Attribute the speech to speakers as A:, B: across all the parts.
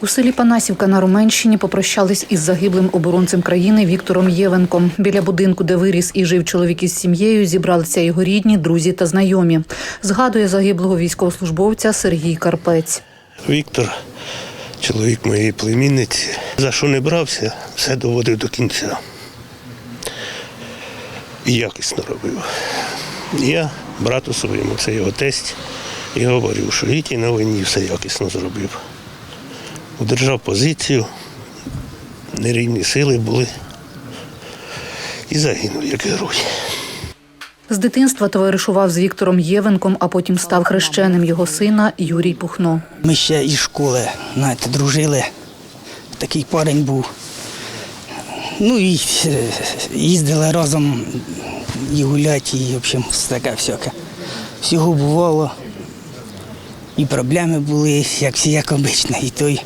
A: У селі Панасівка на Руменщині попрощались із загиблим оборонцем країни Віктором Євенком. Біля будинку, де виріс і жив чоловік із сім'єю, зібралися його рідні, друзі та знайомі. Згадує загиблого військовослужбовця Сергій Карпець.
B: Віктор, чоловік моєї племінниці, за що не брався, все доводив до кінця. І якісно робив. Я брату своєму, це його тесть, і говорив, що Вітій на війні все якісно зробив. Удержав позицію, нерівні сили були і загинув як герой.
A: З дитинства товаришував з Віктором Євенком, а потім став хрещеним його сина Юрій Пухно.
C: Ми ще із школи, знаєте, дружили. Такий парень був. Ну і е, їздили разом і гуляти, і в общем, таке всяке. Всього бувало. І проблеми були, як всі, як обично. І той,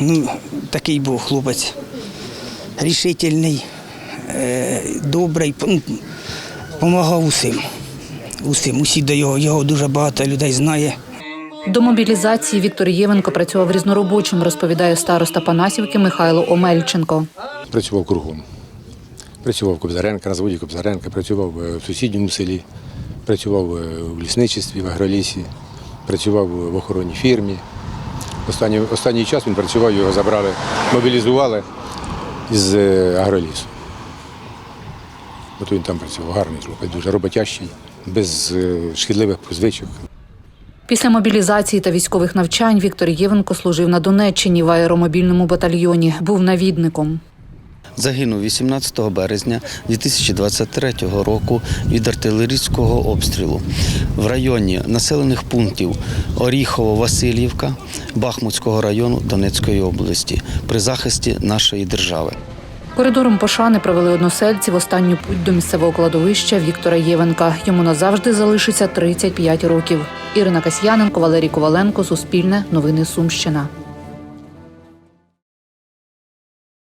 C: ну, такий був хлопець. Рішительний, е, добрий, ну, допомагав усім. Усім. Усі до його, його дуже багато людей знає.
A: До мобілізації Віктор Євенко працював різноробочим, розповідає староста Панасівки Михайло Омельченко.
D: Працював кругом. Працював Кобзаренка, на заводі Кобзаренка, працював е, в сусідньому селі, працював е, в лісничестві, в агролісі, працював в охоронній фірмі. Останній, останній час він працював, його забрали, мобілізували із е, агролісу. От він там працював, гарний хлопець, дуже роботящий, без е, шкідливих звичок.
A: Після мобілізації та військових навчань Віктор Євенко служив на Донеччині в аеромобільному батальйоні. Був навідником.
E: Загинув 18 березня 2023 року від артилерійського обстрілу в районі населених пунктів Оріхово-Васильівка Бахмутського району Донецької області при захисті нашої держави.
A: Коридором пошани провели односельці в останню путь до місцевого кладовища Віктора Євенка. Йому назавжди залишиться 35 років. Ірина Касьяненко, Валерій Коваленко, Суспільне, Новини Сумщина.